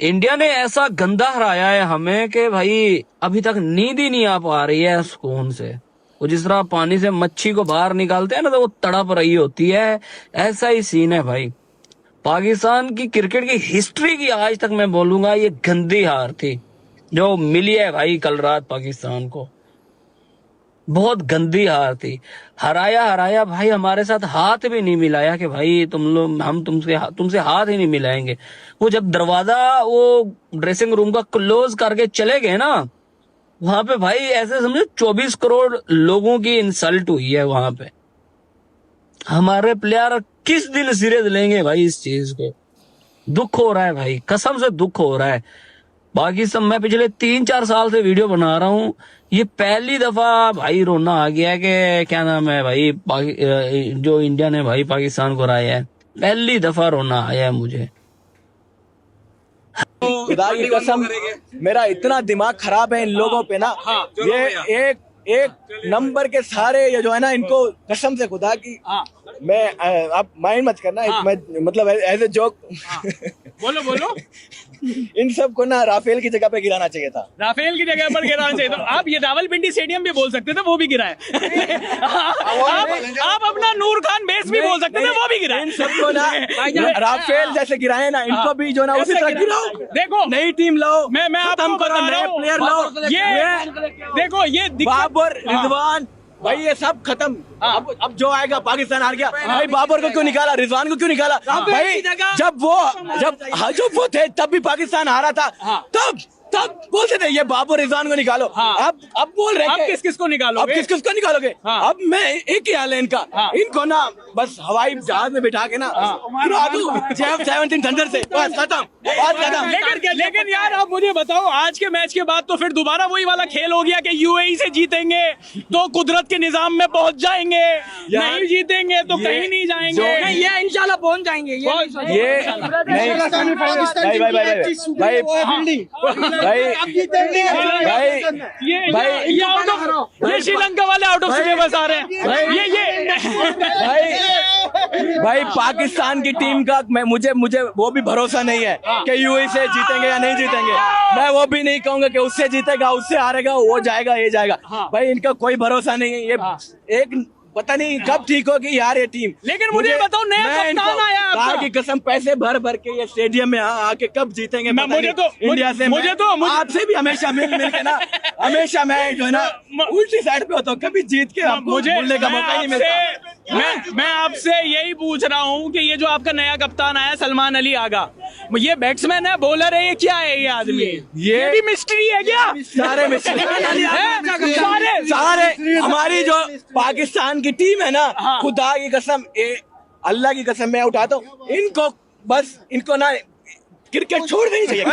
India ने ऐसा गंदा हराया है हमें कि भाई अभी तक नींद ही नहीं आ पा रही है सुकून से। वो जिस तरह पानी से मच्छी को बाहर निकालते हैं ना तो वो तड़प रही होती है। ऐसा ही सीन है भाई। पाकिस्तान की क्रिकेट की हिस्ट्री की आज तक मैं बोलूँगा, ये गंदी हार थी, जो मिली है भाई कल रात पाकिस्तान को। बहुत गंदी हार थी। हराया हराया, भाई, हमारे साथ हाथ भी नहीं मिलाया कि भाई तुम लोग, हम तुमसे तुमसे हाथ ही नहीं मिलाएँगे। वो जब दरवाज़ा, वो ड्रेसिंग रूम का क्लोज करके चले गए ना, वहाँ पे भाई ऐसे समझो चौबीस करोड़ लोगों की इंसल्ट हुई है वहाँ पे। हमारे प्लेयर किस दिन सीरियस लेंगे भाई इस चीज़ को? दुख हो रहा है भाई, कसम से दुख हो रहा है। बाकी सब मैं पिछले तीन चार साल से वीडियो बना रहा हूँ। ये पहली दफ़ा भाई रोना आ गया है कि क्या नाम है भाई जो इंडिया ने भाई पाकिस्तान को हराया है। पहली दफ़ा रोना आया है मुझे। खुदा की कसम मेरा इतना दिमाग खराब है इन लोगों पे ना। हाँ, ये एक एक नंबर के सारे ये जो है ना इनको कसम से खुदा की मैं आप माइंड मत करना मैं मतलब एज ए जोक बोलो बोलो। इन सबको ना राफेल की जगह पे गिराना चाहिए था। राफेल की जगह पर गिराना चाहिए तो आप ये रावलपिंडी स्टेडियम भी बोल सकते थे वो भी गिराए आप, आप अपना नूर खान बेस भी बोल सकते थे वो भी गिराए इन सबको ना राफेल जैसे गिराए ना इनको भी जो ना उसी तरह गिराओ। देखो। नई टीम लाओ। मैं मैं आपको बता रहा नए हूँ। प्लेयर लाओ। ये देखो ये बाबर हाँ। रिजवान भाई ये सब खत्म। अब अब जो आएगा पाकिस्तान हार गया। भाई बाबर को क्यों निकाला? रिजवान को क्यों निकाला? भाई जब वो जब हाँ, जब वो थे तब भी पाकिस्तान हारा था। तब तब बोलते थे ये बाबर रिजवान को निकालो। हाँ। अब अब बोल रहे अब हैं किस किस को निकालोगे? अब किस किस को निकालोगे? हाँ। अब मैं एक ही हाल है इनका हाँ। इनको ना बस हवाई जहाज़ में बिठा के ना सेवनटीन थंडर से। बस खत्म। बात खत्म। लेकिन लेकिन यार आप मुझे बताओ आज के मैच के बाद तो फिर दोबारा वही वाला खेल हो गया कि यूएई से जीतेंगे तो कुदरत के निज़ाम में पहुँच जाएँगे। नहीं जीतेंगे तो कहीं नहीं जाएँगे। नहीं, ये इंशाल्लाह पहुँच जाएँगे ये नहीं सोचो। ये नहीं। भाई भाई भाई भाई भाई भाई ये ये आउट ऑफ़ ये श्रीलंका वाले आउट ऑफ़ सिलेबस आ रहे हैं। ये ये। भाई भाई पाकिस्तान की टीम का मैं मुझे मुझे वो भी भरोसा नहीं है कि यूएई से जीतेंगे या नहीं जीतेंगे। मैं वो भी नहीं कहूँगा कि उससे जीतेगा उससे हारेगा वो जाएगा ये जाएगा। भाई इनका कोई भरोसा नहीं है। ये एक पता नहीं कब ठीक होगी यार ये टीम। लेकिन मुझे बताओ, नया कप्तान आया आपका। की कसम पैसे भर भर के ये स्टेडियम में आके कब जीतेंगे मैं- मुझे तो- इंडिया से मुझे तो- आपसे भी हमेशा मिल मिल के ना हमेशा मैं जो है ना उल्टी साइड पे होता हूँ कभी जीत के मुझे बोलने का मौका नहीं मिलता। मैं मैं आपसे यही पूछ रहा हूँ कि ये जो आपका नया कप्तान आया सलमान अली आगा ये बैट्समैन है बॉलर है ये क्या है ये आदमी? ये- ये भी मिस्ट्री है क्या? सारे मिस्ट्री सारे सारे हमारी जो पाकिस्तान की टीम है ना हाँ। खुदा की कसम अल्लाह की कसम मैं उठाता हूँ। इनको बस इनको ना क्रिकेट छोड़ देनी चाहिए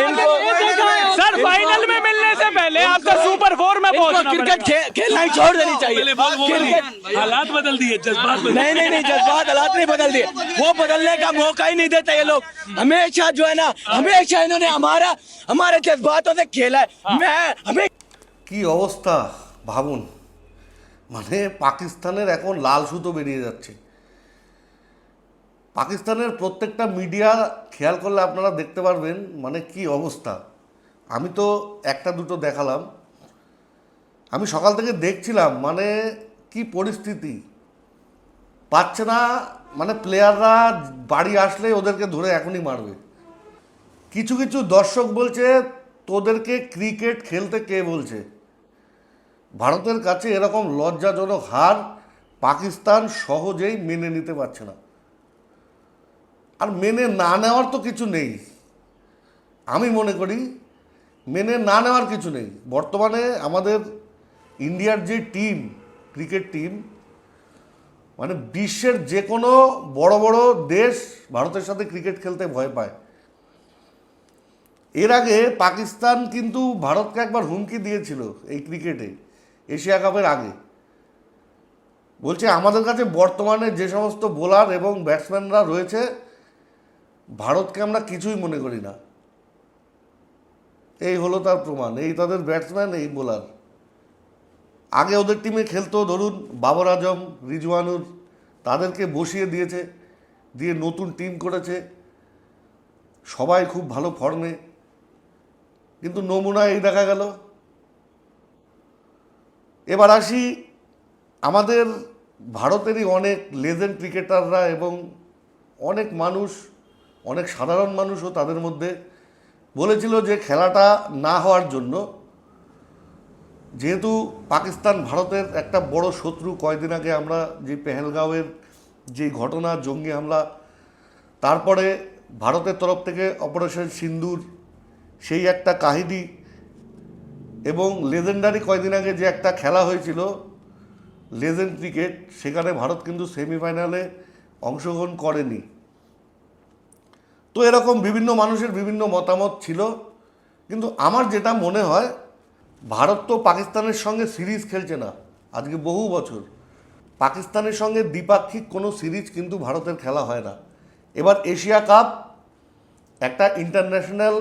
इनको सर फाइनल में मिलने से पहले आपका सुपर फोर में इनको पहुंचना क्रिकेट पड़ेगा। खे- खेलना ही छोड़ देनी चाहिए क्रिकेट हालात बदल दिए जज्बात बदल नहीं नहीं नहीं जज्बात हालात नहीं बदल दिए वो बदलने का मौका ही नहीं देते ये लोग हमेशा जो है ना हमेशा इन्होंने हमारा हमारे जज्बातों से खेला है मैं हमें কি অবস্থা ভাবুন মানে পাকিস্তানের এখন লাল সুতো বেরিয়ে যাচ্ছে পাকিস্তানের প্রত্যেকটা মিডিয়া খেয়াল করলে আপনারা দেখতে পারবেন মানে কি অবস্থা। আমি তো একটা দুটো দেখালাম। আমি সকাল থেকে দেখছিলাম মানে কি পরিস্থিতি। পাচ্ছে না মানে প্লেয়াররা বাড়ি আসলে ওদেরকে ধরে এখনই মারবে। কিছু কিছু দর্শক বলছে, তোদেরকে ক্রিকেট খেলতে কে বলছে? ভারতের কাছে এরকম লজ্জাজনক হার পাকিস্তান সহজেই মেনে নিতে পারছে না। আর মেনে না নেওয়ার তো কিছু নেই। আমি মনে করি মেনে না নেওয়ার কিছু নেই। বর্তমানে আমাদের ইন্ডিয়ার যে টিম, ক্রিকেট টিম মানে বিশ্বের যে কোনো বড় বড় দেশ ভারতের সাথে ক্রিকেট খেলতে ভয় পায়। এর আগে পাকিস্তান কিন্তু ভারতকে একবার হুমকি দিয়েছিল এই ক্রিকেটে, এশিয়া কাপের আগে। বলছে, আমাদের কাছে বর্তমানে যে সমস্ত বোলার এবং ব্যাটসম্যানরা রয়েছে ভারতকে আমরা কিছুই মনে করি না। এই হলো তার প্রমাণ, এই তাদের ব্যাটসম্যান এই বোলার আগে ওদের টিমে খেলতো, ধরুন, বাবর আজম, রিজওয়ানুর, তাদেরকে বসিয়ে দিয়েছে, দিয়ে নতুন টিম করেছে। সবাই খুব ভালো ফর্মে কিন্তু নমুনা এই দেখা গেল। এবার আসি আমাদের ভারতেরই অনেক লেজেন্ড ক্রিকেটাররা এবং অনেক মানুষ অনেক সাধারণ মানুষও তাদের মধ্যে বলেছিল যে খেলাটা না হওয়ার জন্য। যেহেতু পাকিস্তান ভারতের একটা বড় শত্রু কয়দিন আগে আমরা যে পেহেলগাঁওয়ের যে ঘটনা, জঙ্গি হামলা, তারপরে ভারতের তরফ থেকে অপারেশন সিন্দুর, সেই একটা কাহিনী এবং লেজেন্ডারি কয়দিন আগে যে একটা খেলা হয়েছিল, লেজেন্ড ক্রিকেট, সেখানে ভারত কিন্তু সেমিফাইনালে অংশগ্রহণ করেনি। তো এরকম বিভিন্ন মানুষের বিভিন্ন মতামত ছিল। কিন্তু আমার যেটা মনে হয়, ভারত তো পাকিস্তানের সঙ্গে সিরিজ খেলছে না, আজকে বহু বছর। পাকিস্তানের সঙ্গে দ্বিপাক্ষিক কোনো সিরিজ কিন্তু ভারতের খেলা হয় না। এবার এশিয়া কাপ, একটা ইন্টারন্যাশনাল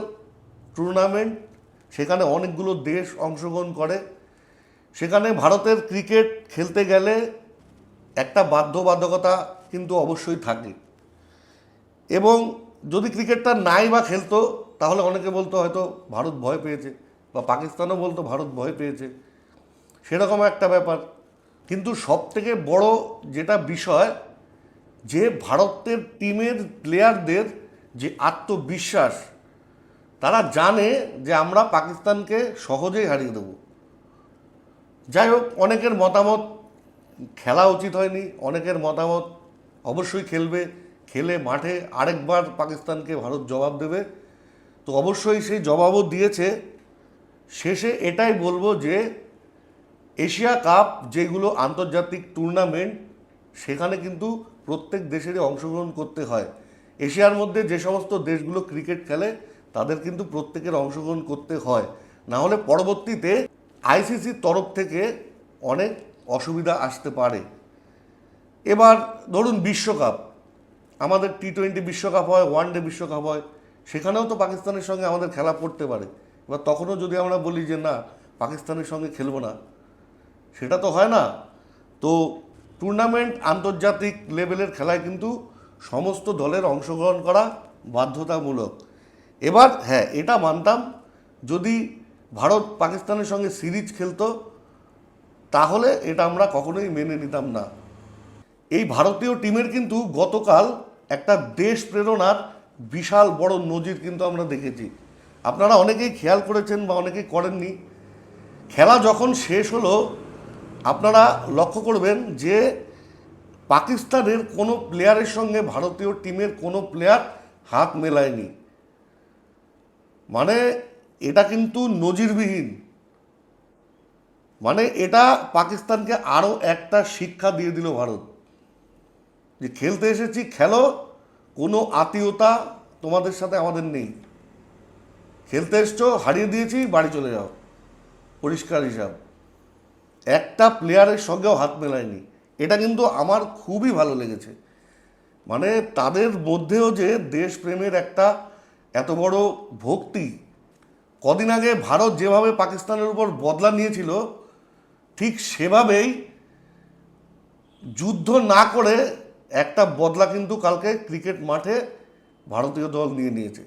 টুর্নামেন্ট, সেখানে অনেকগুলো দেশ অংশগ্রহণ করে। সেখানে ভারতের ক্রিকেট খেলতে গেলে একটা বাধ্যবাধকতা কিন্তু অবশ্যই থাকে। এবং যদি ক্রিকেটটা নাই বা খেলতো, তাহলে অনেকে বলতো হয়তো ভারত ভয় পেয়েছে, বা পাকিস্তানও বলতো ভারত ভয় পেয়েছে। সেরকম একটা ব্যাপার। কিন্তু সব থেকে বড় যেটা বিষয়, যে ভারতের টিমের প্লেয়ারদের যে আত্মবিশ্বাস, তারা জানে যে আমরা পাকিস্তানকে সহজেই হারিয়ে দেবো। যাই হোক, অনেকের মতামত খেলা উচিত হয়নি, অনেকের মতামত অবশ্যই খেলবে। খেলে মাঠে আরেকবার পাকিস্তানকে ভারত জবাব দেবে, তো অবশ্যই সেই জবাবও দিয়েছে। শেষে এটাই বলব যে, এশিয়া কাপ যেগুলো আন্তর্জাতিক টুর্নামেন্ট সেখানে কিন্তু প্রত্যেক দেশেরই অংশগ্রহণ করতে হয়। এশিয়ার মধ্যে যে সমস্ত দেশগুলো ক্রিকেট খেলে, তাদের কিন্তু প্রত্যেকের অংশগ্রহণ করতে হয়। না হলে পরবর্তীতে আইসিসির তরফ থেকে অনেক অসুবিধা আসতে পারে। এবার ধরুন বিশ্বকাপ। আমাদের টি টোয়েন্টি বিশ্বকাপ হয় ওয়ান ডে বিশ্বকাপ হয়, সেখানেও তো পাকিস্তানের সঙ্গে আমাদের খেলা পড়তে পারে। এবার তখনও যদি আমরা বলি যে না, পাকিস্তানের সঙ্গে খেলব না, সেটা তো হয় না। তো টুর্নামেন্ট আন্তর্জাতিক লেভেলের খেলায় কিন্তু সমস্ত দলের অংশগ্রহণ করা বাধ্যতামূলক। এবার হ্যাঁ এটা মানতাম, যদি ভারত পাকিস্তানের সঙ্গে সিরিজ খেলতো, তাহলে এটা আমরা কখনোই মেনে নিতাম না। এই ভারতীয় টিমের কিন্তু গতকাল একটা দেশ প্রেরণার বিশাল বড় নজির কিন্তু আমরা দেখেছি। আপনারা অনেকেই খেয়াল করেছেন বা অনেকেই করেননি, খেলা যখন শেষ হলো, আপনারা লক্ষ্য করবেন যে পাকিস্তানের কোনো প্লেয়ারের সঙ্গে ভারতীয় টিমের কোনো প্লেয়ার হাত মেলায়নি। মানে এটা কিন্তু নজিরবিহীন। মানে এটা পাকিস্তানকে আরও একটা শিক্ষা দিয়ে দিল ভারত। যে খেলতে এসেছি, খেলো, কোনো আত্মীয়তা তোমাদের সাথে আমাদের নেই। খেলতে এসছো, হারিয়ে দিয়েছি, বাড়ি চলে যাও। পরিষ্কার হিসাব। একটা প্লেয়ারের সঙ্গেও হাত মেলায়নি। এটা কিন্তু আমার খুবই ভালো লেগেছে। মানে তাদের মধ্যেও যে দেশপ্রেমের একটা এত বড় ভক্তি, কদিন আগে ভারত যেভাবে পাকিস্তানের উপর বদলা নিয়েছিল, ঠিক সেভাবেই যুদ্ধ না করে একটা বদলা কিন্তু কালকে ক্রিকেট মাঠে ভারতীয় দল নিয়ে নিয়েছে।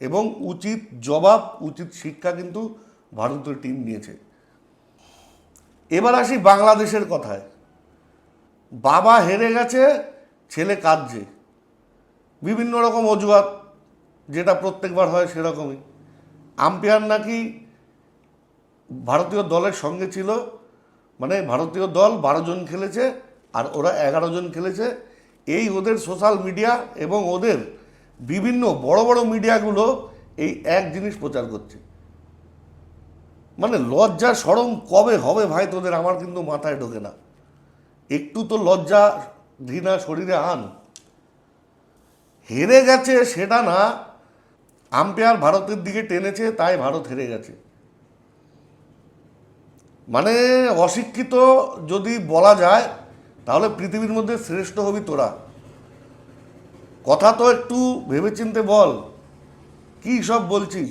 এবং উচিত জবাব, উচিত শিক্ষা কিন্তু ভারতীয় টিম নিয়েছে। এবার আসি বাংলাদেশের কথায়। বাবা হেরে গেছে, ছেলে কাঁদছে। বিভিন্ন রকম অজুহাত, যেটা প্রত্যেকবার হয় সেরকমই। আম্পায়ার নাকি ভারতীয় দলের সঙ্গে ছিল মানে ভারতীয় দল বারো জন খেলেছে আর ওরা এগারো জন খেলেছে। এই ওদের সোশ্যাল মিডিয়া এবং ওদের বিভিন্ন বড় বড় মিডিয়াগুলো এই এক জিনিস প্রচার করছে। মানে লজ্জা সরম কবে হবে ভাই তোদের? আমার কিন্তু মাথায় ঢোকে না। একটু তো লজ্জা ঘৃণা শরীরে আন। হেরে গেছে সেটা না আম্পায়ার ভারতের দিকে টেনেছে, তাই ভারত হেরে গেছে। মানে অশিক্ষিত যদি বলা যায় তাহলে পৃথিবীর মধ্যে শ্রেষ্ঠ হবি তোরা। কথা তো একটু ভেবেচিন্তে বল, কি সব বলছিস?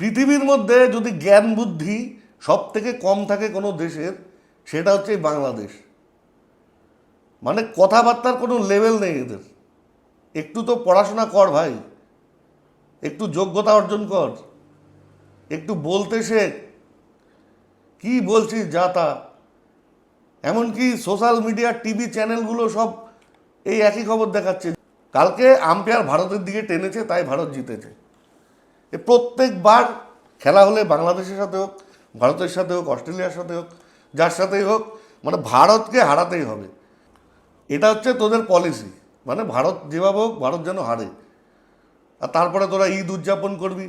পৃথিবীর মধ্যে যদি জ্ঞান বুদ্ধি সব থেকে কম থাকে কোনো দেশের, সেটা হচ্ছে বাংলাদেশ। মানে কথাবার্তার কোনো লেভেল নেই এদের। একটু তো পড়াশোনা কর ভাই, একটু যোগ্যতা অর্জন কর, একটু বলতে শেখ, কি বলছিস যা তা? এমনকি সোশ্যাল মিডিয়া, টিভি চ্যানেলগুলো সব এই একই খবর দেখাচ্ছে। কালকে আম্পায়ার ভারতের দিকে টেনেছে, তাই ভারত জিতেছে। এ প্রত্যেকবার খেলা হলে বাংলাদেশের সাথে হোক, ভারতের সাথে হোক, অস্ট্রেলিয়ার সাথে হোক, যার সাথেই হোক মানে ভারতকে হারাতেই হবে। এটা হচ্ছে তোদের পলিসি মানে ভারত যেভাবে হোক, ভারত যেন হারে। আর তারপরে তোরা ঈদ উদযাপন করবি,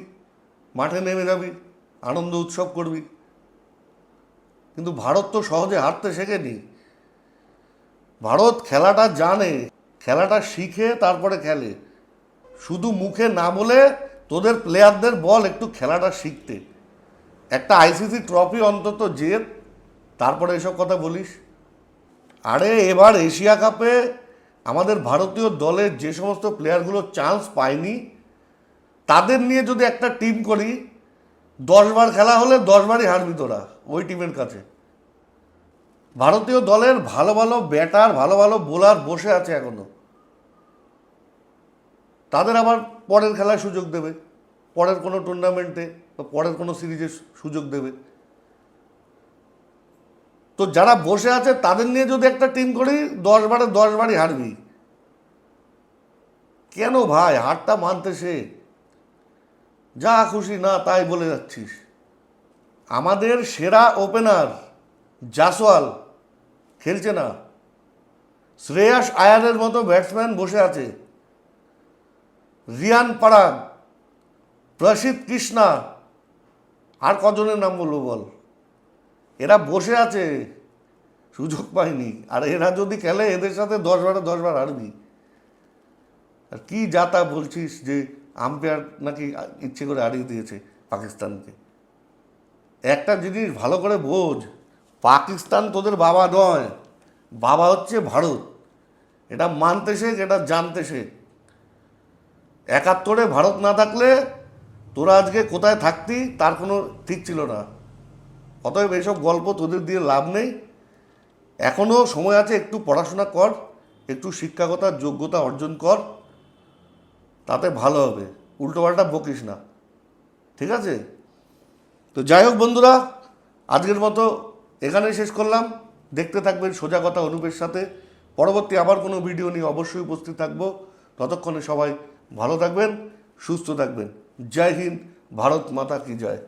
মাঠে নেমে যাবি, আনন্দ উৎসব করবি। কিন্তু ভারত তো সহজে হারতে শেখেনি। ভারত খেলাটা জানে, খেলাটা শিখে তারপরে খেলে। শুধু মুখে না বলে তোদের প্লেয়ারদের বল একটু খেলাটা শিখতে। একটা আইসিসি ট্রফি অন্তত জেত, তারপরে এসব কথা বলিস। আরে এবার এশিয়া কাপে আমাদের ভারতীয় দলের যে সমস্ত প্লেয়ারগুলো চান্স পায়নি, তাদের নিয়ে যদি একটা টিম করি দশবার খেলা হলে দশবারই হারবি তোরা, ওই টিমের কাছে। ভারতীয় দলের ভালো ভালো ব্যাটার, ভালো ভালো বোলার বসে আছে এখনও। তাদের আবার পরের খেলায় সুযোগ দেবে, পরের কোনো টুর্নামেন্টে বা পরের কোনো সিরিজে সুযোগ দেবে। তো যারা বসে আছে, তাদের নিয়ে যদি একটা টিম করি, দশ বারে দশ বারই হারবি। কেন ভাই? হারটা মানতে সে। যা খুশি না তাই বলে যাচ্ছিস। আমাদের সেরা ওপেনার জাসওয়াল খেলছে না। শ্রেয়াস আয়ারের মতো ব্যাটসম্যান বসে আছে। রিয়ান পারাগ প্রসিদ্ধ কৃষ্ণা, আর কজনের নাম বলব বল? এরা বসে আছে, সুযোগ পায়নি। আর এরা যদি খেলে, এদের সাথে দশ বারে দশ বার হারবি। আর কি যা তা বলছিস যে আম্পায়ার নাকি ইচ্ছে করে হারিয়ে দিয়েছে পাকিস্তানকে। একটা জিনিস ভালো করে বোঝ, পাকিস্তান তোদের বাবা নয়, বাবা হচ্ছে ভারত। এটা মানতে শেখ, এটা জানতে শেখ। একাত্তরে ভারত না থাকলে তোরা আজকে কোথায় থাকতি, তার কোনো ঠিক ছিল না। অতএব এইসব গল্প তোদের দিয়ে লাভ নেই। এখনও সময় আছে, একটু পড়াশোনা কর, একটু শিক্ষাগতার যোগ্যতা অর্জন কর। তাতে ভালো হবে। উল্টোপাল্টা বকিস না। ঠিক আছে? তো যাই হোক বন্ধুরা, আজকের মতো এখানেই শেষ করলাম। দেখতে থাকবেন সোজা কথা অনুপের সাথে। পরবর্তী আবার কোনো ভিডিও নিয়ে অবশ্যই উপস্থিত থাকব। ততক্ষণে সবাই ভালো থাকবেন, সুস্থ থাকবেন। জয় হিন্দ, ভারত মাতা কি জয়।